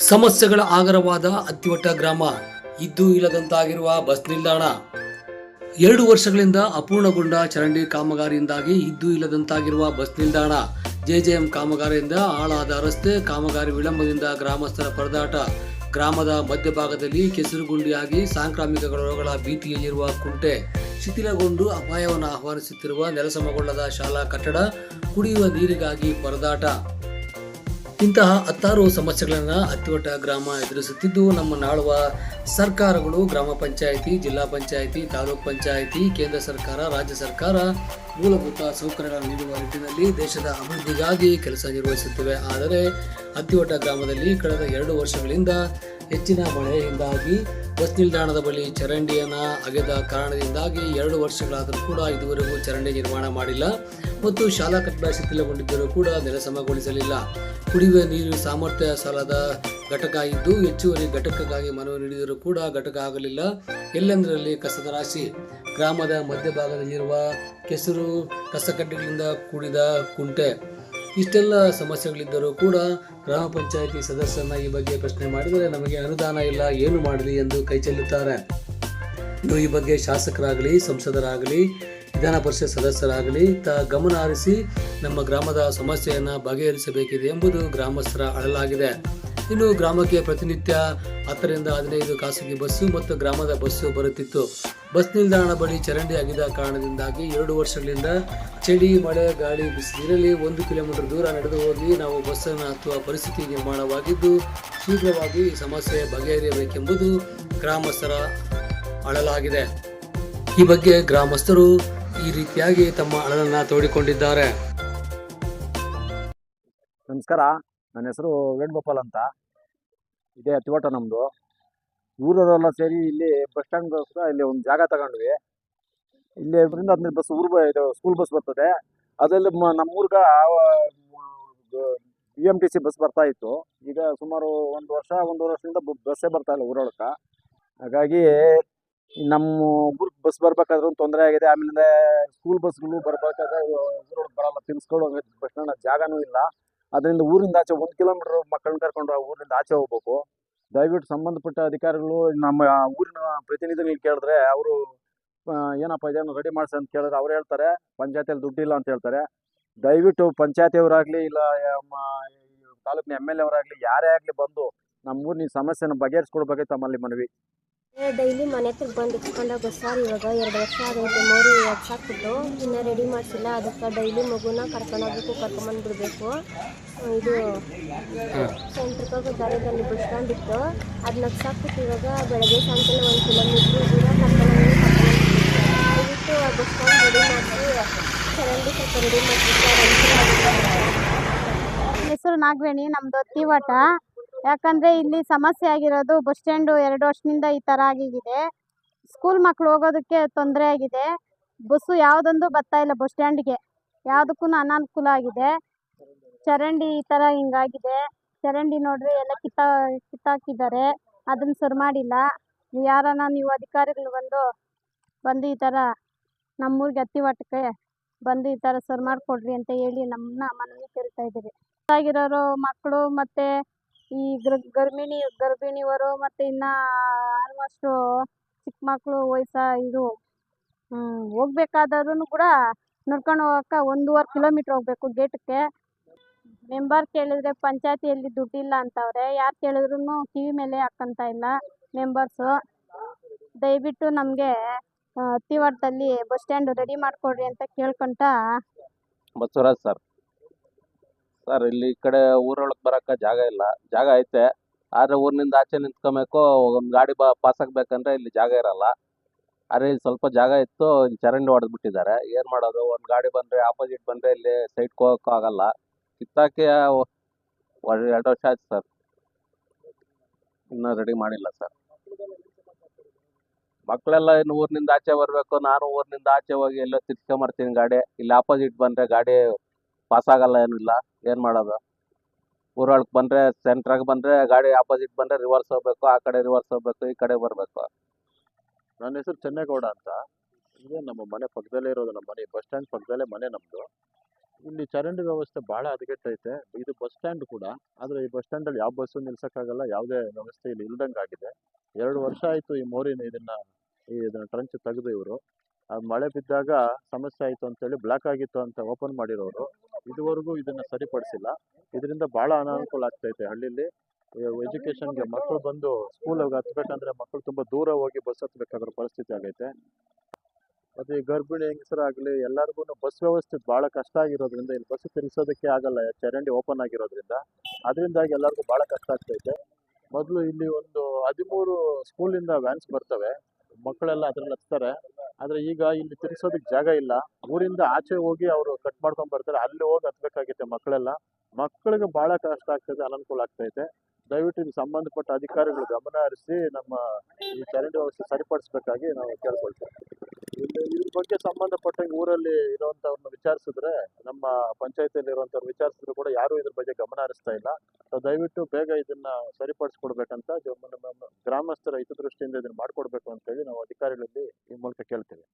ಸಮಸ್ಯೆಗಳ ಆಗರವಾದ ಅತ್ತಿವಟ್ಟ ಗ್ರಾಮ. ಇದ್ದು ಇಲ್ಲದಂತಾಗಿರುವ ಬಸ್ ನಿಲ್ದಾಣ. ಎರಡು ವರ್ಷಗಳಿಂದ ಅಪೂರ್ಣಗೊಂಡ ಚರಂಡಿ ಕಾಮಗಾರಿಯಿಂದಾಗಿ ಇದ್ದು ಇಲ್ಲದಂತಾಗಿರುವ ಬಸ್ ನಿಲ್ದಾಣ. ಜೆಜೆಎಂ ಕಾಮಗಾರಿಯಿಂದ ಹಾಳಾದ ರಸ್ತೆ, ಕಾಮಗಾರಿ ವಿಳಂಬದಿಂದ ಗ್ರಾಮಸ್ಥರ ಪರದಾಟ. ಗ್ರಾಮದ ಮಧ್ಯಭಾಗದಲ್ಲಿ ಕೆಸರುಗುಂಡಿಯಾಗಿ ಸಾಂಕ್ರಾಮಿಕ ರೋಗಗಳ ಭೀತಿಯಲ್ಲಿರುವ ಕುಂಟೆ. ಶಿಥಿಲಗೊಂಡು ಅಪಾಯವನ್ನು ಆಹ್ವಾನಿಸುತ್ತಿರುವ ನೆಲಸಮಗೊಳ್ಳದ ಶಾಲಾ ಕಟ್ಟಡ ಕುಡಿಯುವ ನೀರಿಗಾಗಿ ಪರದಾಟ. ಇಂತಹ ಹತ್ತಾರು ಸಮಸ್ಯೆಗಳನ್ನು ಅತ್ತಿವಟ್ಟ ಗ್ರಾಮ ಎದುರಿಸುತ್ತಿದ್ದು, ನಮ್ಮ ನಾಳುವ ಸರ್ಕಾರಗಳು, ಗ್ರಾಮ ಪಂಚಾಯಿತಿ, ಜಿಲ್ಲಾ ಪಂಚಾಯಿತಿ, ತಾಲೂಕ್ ಪಂಚಾಯಿತಿ, ಕೇಂದ್ರ ಸರ್ಕಾರ, ರಾಜ್ಯ ಸರ್ಕಾರ ಮೂಲಭೂತ ಸೌಕರ್ಯಗಳನ್ನು ನೀಡುವ ನಿಟ್ಟಿನಲ್ಲಿ ದೇಶದ ಅಭಿವೃದ್ಧಿಗಾಗಿ ಕೆಲಸ ನಿರ್ವಹಿಸುತ್ತಿವೆ. ಆದರೆ ಅತ್ತಿವಟ್ಟ ಗ್ರಾಮದಲ್ಲಿ ಕಳೆದ ಎರಡು ವರ್ಷಗಳಿಂದ ಹೆಚ್ಚಿನ ಮಳೆಯಿಂದಾಗಿ ಬಸ್ ನಿಲ್ದಾಣದ ಬಳಿ ಚರಂಡಿಯನ್ನು ಅಗೆದ ಕಾರಣದಿಂದಾಗಿ ಎರಡು ವರ್ಷಗಳಾದರೂ ಕೂಡ ಇದುವರೆಗೂ ಚರಂಡಿ ನಿರ್ಮಾಣ ಮಾಡಿಲ್ಲ ಮತ್ತು ಶಾಲಾ ಕಟ್ಟಡ ಶಿಥಿಲಗೊಂಡಿದ್ದರೂ ಕೂಡ ನೆಲಸಮಗೊಳಿಸಲಿಲ್ಲ. ಕುಡಿಯುವ ನೀರು ಸಾಮರ್ಥ್ಯ ಸಾಲದ ಘಟಕ ಇದ್ದು ಹೆಚ್ಚುವರಿ ಘಟಕಕ್ಕಾಗಿ ಮನವಿ ನೀಡಿದರೂ ಕೂಡ ಘಟಕ ಆಗಲಿಲ್ಲ. ಎಲ್ಲೆಂದರಲ್ಲಿ ಕಸದ ರಾಶಿ? ಗ್ರಾಮದ ಮಧ್ಯಭಾಗದಲ್ಲಿರುವ ಕೆಸರು, ಕಸಕಡ್ಡಿಗಳಿಂದ ಕೂಡಿದ ಕುಂಟೆ. ಇಷ್ಟೆಲ್ಲ ಸಮಸ್ಯೆಗಳಿದ್ದರೂ ಕೂಡ ಗ್ರಾಮ ಪಂಚಾಯಿತಿ ಸದಸ್ಯರನ್ನ ಈ ಬಗ್ಗೆ ಪ್ರಶ್ನೆ ಮಾಡಿದರೆ ನಮಗೆ ಅನುದಾನ ಇಲ್ಲ, ಏನು ಮಾಡಲಿ ಎಂದು ಕೈ ಚೆಲ್ಲುತ್ತಾರೆ. ಇನ್ನು ಈ ಬಗ್ಗೆ ಶಾಸಕರಾಗಲಿ, ಸಂಸದರಾಗಲಿ, ವಿಧಾನ ಪರಿಷತ್ ಸದಸ್ಯರಾಗಲಿ ತ ಗಮನ ಹರಿಸಿ ನಮ್ಮ ಗ್ರಾಮದ ಸಮಸ್ಯೆಯನ್ನು ಬಗೆಹರಿಸಬೇಕಿದೆ ಎಂಬುದು ಗ್ರಾಮಸ್ಥರ ಅಳಲಾಗಿದೆ. ಇನ್ನು ಗ್ರಾಮಕ್ಕೆ ಪ್ರತಿನಿತ್ಯ ಹತ್ತರಿಂದ ಹದಿನೈದು ಖಾಸಗಿ ಬಸ್ಸು ಮತ್ತು ಗ್ರಾಮದ ಬಸ್ಸು ಬರುತ್ತಿತ್ತು. ಬಸ್ ನಿಲ್ದಾಣ ಬಳಿ ಚರಂಡಿ ಅಗಿದ ಕಾರಣದಿಂದಾಗಿ ಎರಡು ವರ್ಷಗಳಿಂದ ಚಳಿ, ಮಳೆ, ಗಾಳಿ ಬಿಸಿಲಿನಲ್ಲಿ ಒಂದು ಕಿಲೋಮೀಟರ್ ದೂರ ನಡೆದು ಹೋಗಿ ನಾವು ಬಸ್ಸನ್ನು ಹತ್ತುವ ಪರಿಸ್ಥಿತಿ ನಿರ್ಮಾಣವಾಗಿದ್ದು, ಶೀಘ್ರವಾಗಿ ಈ ಸಮಸ್ಯೆ ಬಗೆಹರಿಯಬೇಕೆಂಬುದು ಗ್ರಾಮಸ್ಥರ ಅಳಲಾಗಿದೆ. ಈ ಬಗ್ಗೆ ಗ್ರಾಮಸ್ಥರು ಈ ರೀತಿಯಾಗಿ ತಮ್ಮ ಅಳಲನ್ನ ತೋಡಿಕೊಂಡಿದ್ದಾರೆ. ನಮಸ್ಕಾರ. ನನ್ನ ಹೆಸರು ವೇಣುಗೋಪಾಲ್ ಅಂತ. ಇದೆ ತೋಟ ನಮ್ಮದು ಊರವರೆಲ್ಲ ಸೇರಿ ಇಲ್ಲಿ ಬಸ್ ಸ್ಟ್ಯಾಂಡ್ಗೋಸ್ಕರ ಇಲ್ಲಿ ಒಂದು ಜಾಗ ತಗೊಂಡ್ವಿ. ಇಲ್ಲಿ ಇದರಿಂದ ಹದಿನೈದು ಬಸ್ ಊರು ಇದು ಸ್ಕೂಲ್ ಬಸ್ ಬರ್ತದೆ. ಅದರಲ್ಲಿ ನಮ್ಮ ನಮ್ಮೂರ್ಗ B M T C bus ಬರ್ತಾ ಇತ್ತು. ಈಗ ಸುಮಾರು ಒಂದು ವರ್ಷ, ಒಂದೂವರೆ ವರ್ಷದಿಂದ ಬಸ್ ಬಸ್ಸೇ ಬರ್ತಾ ಇಲ್ಲ ಊರೊಳಕ. ಹಾಗಾಗಿ ನಮ್ಮ ಊರಿಗೆ ಬಸ್ ಬರ್ಬೇಕಾದ್ರೂ ಒಂದು ತೊಂದರೆ ಆಗಿದೆ. ಆಮೇಲೆ ಸ್ಕೂಲ್ ಬಸ್ಗಳು ಬರ್ಬೇಕಾದ್ರೆ ಊರೊಳಗೆ ಬರಲ್ಲ. ತಿನ್ಸ್ಕೊಳ್ಳೋ ಬಸ್ ಸ್ಟ್ಯಾಂಡ್ ಜಾಗನೂ ಇಲ್ಲ. ಅದರಿಂದ ಊರಿಂದ ಆಚೆ ಒಂದು ಕಿಲೋಮೀಟರ್ ಮಕ್ಕಳನ್ನ ಕರ್ಕೊಂಡು ಆ ಊರಿಂದ ಆಚೆ ಹೋಗ್ಬೇಕು. ದಯವಿಟ್ಟು ಸಂಬಂಧಪಟ್ಟ ಅಧಿಕಾರಿಗಳು ನಮ್ಮ ಊರಿನ ಪ್ರತಿನಿಧಿಗಳು ಕೇಳಿದ್ರೆ ಅವರು ಏನಪ್ಪ ಇದನ್ನು ರೆಡಿ ಮಾಡಿಸಿ ಅಂತ ಕೇಳಿದ್ರೆ ಅವ್ರು ಹೇಳ್ತಾರೆ. ಪಂಚಾಯತಿಯಲ್ಲಿ ದುಡ್ಡಿಲ್ಲ ಅಂತ ಹೇಳ್ತಾರೆ. ದಯವಿಟ್ಟು ಪಂಚಾಯತಿಯವರಾಗಲಿ ಇಲ್ಲ ತಾಲೂಕಿನ ಎಂ ಎಲ್ ಎ ಅವರಾಗಲಿ, ಯಾರೇ ಆಗಲಿ ಬಂದು ನಮ್ಮ ಊರಿನ ಈ ಸಮಸ್ಯೆನ ಬಗೆಹರಿಸ್ಕೊಡ್ಬೇಕು ತಮ್ಮಲ್ಲಿ ಮನವಿ. ಡೈಲಿ ಮನೆ ಹತ್ರ ಬಂದು ಇಟ್ಕೊಂಡಾಗ ಸರ್ ಇವಾಗ ಎರಡು ವರ್ಷ ಆಗೈತೆ ಮೋರಿ ಹಾಕ್ಬಿಟ್ಟು ಇನ್ನೂ ರೆಡಿ ಮಾಡಿಸಿಲ್ಲ. ಅದಕ್ಕೆ ಡೈಲಿ ಮಗುನ ಕರ್ಕೊಂಡೋಗ್ಬೇಕು ಕರ್ಕೊಂಬಂದ್ಬಿಡ್ಬೇಕು ಇದು ಸೆಂಟ್ರಿಗೆ ದಾರಿದಲ್ಲಿ ಬಸ್ ಅದು ಇತ್ತು ಅದನ್ನ ಹಾಕ್ಬಿಟ್ಟು ಇವಾಗ ಬೆಳಗ್ಗೆ ಸಾಯಂಕಾಲ ಒಂದು ಕಿಲೋಮೀಟ್ರ್ ದೂರ ಕರ್ಕೊಂಡೋಗಿ ದಯವಿಟ್ಟು ಆ ಬಸ್ ಸ್ಟ್ಯಾಂಡ್ ರೆಡಿ ಮಾಡಿ ಚರಂಡಿ ಸ್ವಲ್ಪ ರೆಡಿ ಮಾಡಿಸಿ ಹೆಸರು ನಾಗವೇಣಿ ನಮ್ದು ತಿವಾಟ ಯಾಕಂದ್ರೆ ಇಲ್ಲಿ ಸಮಸ್ಯೆ ಆಗಿರೋದು ಬಸ್ ಸ್ಟ್ಯಾಂಡು ಎರಡು ವರ್ಷದಿಂದ ಈ ಥರ ಆಗಿದೆ. ಸ್ಕೂಲ್ ಮಕ್ಳು ಹೋಗೋದಕ್ಕೆ ತೊಂದರೆ ಆಗಿದೆ. ಬಸ್ಸು ಯಾವುದೊಂದು ಬರ್ತಾ ಇಲ್ಲ ಬಸ್ ಸ್ಟ್ಯಾಂಡ್ಗೆ. ಯಾವುದಕ್ಕೂ ಅನಾನುಕೂಲ ಆಗಿದೆ. ಚರಂಡಿ ಈ ಥರ ಹಿಂಗಾಗಿದೆ. ಚರಂಡಿ ನೋಡ್ರಿ ಎಲ್ಲ ಕಿತ್ತ, ಕಿತ್ತಾಕಿದ್ದಾರೆ. ಅದನ್ನ ಸರಿ ಮಾಡಿಲ್ಲ. ಯಾರನ್ನ ನೀವು ಅಧಿಕಾರಿಗಳು ಬಂದು ಬಂದು ಈ ಥರ ನಮ್ಮೂರಿಗೆ ಅತ್ತಿವಾಟಕ್ಕೆ ಬಂದು ಈ ಥರ ಸರಿ ಮಾಡಿಕೊಡ್ರಿ ಅಂತ ಹೇಳಿ ನಮ್ಮನ್ನ ಮನವಿ ಕೇಳ್ತಾ ಇದ್ದೀವಿ. ಆಗಿರೋರು ಮಕ್ಕಳು ಮತ್ತು ಈ ಗರ್ ಗರ್ಭಿಣಿ ಗರ್ಭಿಣಿಯರು ಮತ್ತು ಇನ್ನು ಆಲ್ಮೋಸ್ಟು ಚಿಕ್ಕ ಮಕ್ಕಳು ವಯಸ್ಸ ಇದು ಹೋಗ್ಬೇಕಾದ್ರೂ ಕೂಡ ನಡ್ಕೊಂಡು ಹೋಗಕ್ಕೆ ಒಂದೂವರೆ ಕಿಲೋಮೀಟ್ರ್ ಹೋಗ್ಬೇಕು ಗೇಟಕ್ಕೆ ಮೆಂಬರ್ ಕೇಳಿದ್ರೆ ಪಂಚಾಯತಿಯಲ್ಲಿ ದುಡ್ಡಿಲ್ಲ ಅಂತವ್ರೆ, ಯಾರು ಕೇಳಿದ್ರುನು ಕಿವಿ ಮೇಲೆ ಹಾಕ್ಕಂತ ಇಲ್ಲ ಮೆಂಬರ್ಸು ದಯವಿಟ್ಟು ನಮಗೆ ಹತ್ತಿವಾರದಲ್ಲಿ ಬಸ್ ಸ್ಟ್ಯಾಂಡ್ ರೆಡಿ ಮಾಡಿಕೊಡ್ರಿ ಅಂತ ಕೇಳ್ಕೊಂತ ಬಸವರಾಜ್ ಸರ್. ಸರ್, ಇಲ್ಲಿ ಈ ಕಡೆ ಊರೊಳಗೆ ಬರಕ್ಕೆ ಜಾಗ ಇಲ್ಲ. ಜಾಗ ಐತೆ. ಆದ್ರೆ ಊರಿನಿಂದ ಆಚೆ ನಿಂತ್ಕೊಬೇಕು, ಒಂದು ಗಾಡಿ ಬಾ, ಪಾಸ್ ಆಗ್ಬೇಕಂದ್ರೆ ಇಲ್ಲಿ ಜಾಗ ಇರಲ್ಲ. ಆದ್ರೆ ಇಲ್ಲಿ ಸ್ವಲ್ಪ ಜಾಗ ಇತ್ತು, ಇಲ್ಲಿ ಚರಂಡಿ ಹೊಡೆದ್ಬಿಟ್ಟಿದ್ದಾರೆ ಏನು ಮಾಡೋದು? ಒಂದು ಗಾಡಿ ಬಂದ್ರೆ ಆಪೋಸಿಟ್ ಬಂದ್ರೆ ಇಲ್ಲಿ ಸೈಡ್ಗೆ ಹೋಗೋಕ್ಕೂ ಆಗಲ್ಲ. ಕಿತ್ತಾಕಿ ಎರಡು ವರ್ಷ ಆಯ್ತು ಸರ್. ಇನ್ನೂ ರೆಡಿ ಮಾಡಿಲ್ಲ ಸರ್. ಮಕ್ಕಳೆಲ್ಲ ಇನ್ನು ಊರಿನಿಂದ ಆಚೆ ಬರಬೇಕು. ನಾನು ಊರಿನಿಂದ ಆಚೆ ಹೋಗಿ ಎಲ್ಲೋ ತಿರ್ಸ್ಕೊಂಬರ್ತೀನಿ ಗಾಡಿ. ಇಲ್ಲಿ ಆಪೋಸಿಟ್ ಬಂದರೆ ಗಾಡಿ ಪಾಸ್ ಆಗಲ್ಲ ಏನಿಲ್ಲ. ಏನು ಮಾಡೋದು? ಊರೊಳಗೆ ಬಂದರೆ ಸೆಂಟ್ರಾಗೆ ಬಂದರೆ ಗಾಡಿ ಆಪೋಸಿಟ್ ಬಂದರೆ ರಿವರ್ಸ್ ಹೋಗ್ಬೇಕು, ಆ ಕಡೆ ರಿವರ್ಸ್ ಹೋಗ್ಬೇಕು, ಈ ಕಡೆ ಬರಬೇಕು. ನನ್ನ ಹೆಸರು ಚೆನ್ನೇಗೌಡ ಅಂತ. ಇದೇ ನಮ್ಮ ಮನೆ ಪಕ್ಕದಲ್ಲೇ ಇರೋದು ನಮ್ಮ ಮನೆ, ಬಸ್ ಸ್ಟ್ಯಾಂಡ್ ಪಕ್ಕದಲ್ಲೇ ಮನೆ ನಮ್ಮದು ಇಲ್ಲಿ ಚರಂಡಿ ವ್ಯವಸ್ಥೆ ಭಾಳ ಹದಗೆಟ್ಟೈತೆ. ಇದು ಬಸ್ ಸ್ಟ್ಯಾಂಡ್ ಕೂಡ, ಆದರೆ ಈ ಬಸ್ ಸ್ಟ್ಯಾಂಡಲ್ಲಿ ಯಾವ ಬಸ್ಸು ನಿಲ್ಸಕ್ಕಾಗಲ್ಲ, ಯಾವುದೇ ವ್ಯವಸ್ಥೆ ಇಲ್ಲಿ ಇಲ್ದಂಗೆ ಆಗಿದೆ. ಎರಡು ವರ್ಷ ಆಯಿತು ಈ ಮೋರಿನ ಇದನ್ನು, ಈ ಇದನ್ನು ಟ್ರಂಚ್ ತೆಗೆದು ಇವರು. ಮಳೆ ಬಿದ್ದಾಗ ಸಮಸ್ಯೆ ಆಯಿತು ಅಂತೇಳಿ ಬ್ಲಾಕ್ ಆಗಿತ್ತು ಅಂತ ಓಪನ್ ಮಾಡಿರೋರು. ಇದುವರೆಗೂ ಇದನ್ನ ಸರಿಪಡಿಸಿಲ್ಲ. ಇದರಿಂದ ಬಹಳ ಅನಾನುಕೂಲ ಆಗ್ತೈತೆ ಹಳ್ಳಿಲಿ. ಎಜುಕೇಶನ್ಗೆ ಮಕ್ಕಳು ಬಂದು ಸ್ಕೂಲ್ ಹತ್ಬೇಕಂದ್ರೆ ಮಕ್ಕಳು ತುಂಬಾ ದೂರ ಹೋಗಿ ಬಸ್ ಹತ್ಬೇಕಾಗಿರೋ ಪರಿಸ್ಥಿತಿ ಆಗೈತೆ. ಮತ್ತೆ ಈ ಗರ್ಭಿಣಿ ಹೆಂಗಸರಾಗ್ಲಿ ಎಲ್ಲರಿಗೂ ಬಸ್ ವ್ಯವಸ್ಥೆ ಬಹಳ ಕಷ್ಟ ಆಗಿರೋದ್ರಿಂದ ಇಲ್ಲಿ ಬಸ್ ತಿರ್ಗಿಸೋದಕ್ಕೆ ಆಗಲ್ಲ, ಚರಂಡಿ ಓಪನ್ ಆಗಿರೋದ್ರಿಂದ. ಅದರಿಂದಾಗಿ ಎಲ್ಲರಿಗೂ ಬಹಳ ಕಷ್ಟ ಆಗ್ತೈತೆ. ಮೊದಲು ಇಲ್ಲಿ ಒಂದು ಹದಿಮೂರು ಸ್ಕೂಲಿಂದ ವ್ಯಾನ್ಸ್ ಬರ್ತವೆ. ಮಕ್ಕಳೆಲ್ಲ ಅದ್ರಲ್ಲಿ ಹತ್ತಾರೆ ಆದ್ರೆ ಈಗ ಇಲ್ಲಿ ತಿರ್ಗಿಸೋದಕ್ಕೆ ಜಾಗ ಇಲ್ಲ. ಊರಿಂದ ಆಚೆ ಹೋಗಿ ಅವರು ಕಟ್ ಮಾಡ್ಕೊಂಡ್ ಬರ್ತಾರೆ. ಅಲ್ಲಿ ಹೋಗಿ ಹತ್ಬೇಕಾಗೈತೆ ಮಕ್ಕಳೆಲ್ಲ. ಮಕ್ಕಳಿಗೆ ಬಹಳ ಕಷ್ಟ ಆಗ್ತದೆ, ಅನಾನುಕೂಲ ಆಗ್ತೈತೆ. ದಯವಿಟ್ಟು ಇದು ಸಂಬಂಧಪಟ್ಟ ಅಧಿಕಾರಿಗಳು ಗಮನ ಹರಿಸಿ ನಮ್ಮ ಈ ಚರಂಡಿ ವ್ಯವಸ್ಥೆ ಸರಿಪಡಿಸ್ಬೇಕಾಗಿ ನಾವು ಕೇಳ್ಕೊಳ್ತೇವೆ. ಇದ್ರ ಬಗ್ಗೆ ಸಂಬಂಧಪಟ್ಟಂಗೆ ಊರಲ್ಲಿ ಇರುವಂತವ್ರನ್ನ ವಿಚಾರಿಸಿದ್ರೆ, ನಮ್ಮ ಪಂಚಾಯತಿಯಲ್ಲಿ ಇರುವಂತವ್ರು ವಿಚಾರಿಸಿದ್ರು ಕೂಡ ಯಾರು ಇದ್ರ ಬಗ್ಗೆ ಗಮನ ಹರಿಸ್ತಾ ಇಲ್ಲ. ಸೊ ದಯವಿಟ್ಟು ಬೇಗ ಇದನ್ನ ಸರಿಪಡಿಸ್ಕೊಡ್ಬೇಕಂತ ಗ್ರಾಮಸ್ಥರ ಹಿತದೃಷ್ಟಿಯಿಂದ ಇದನ್ನ ಮಾಡ್ಕೊಡ್ಬೇಕು ಅಂತ ಹೇಳಿ ನಾವು ಅಧಿಕಾರಿಗಳಲ್ಲಿ ಈ ಮೂಲಕ ಕೇಳ್ತೇವೆ.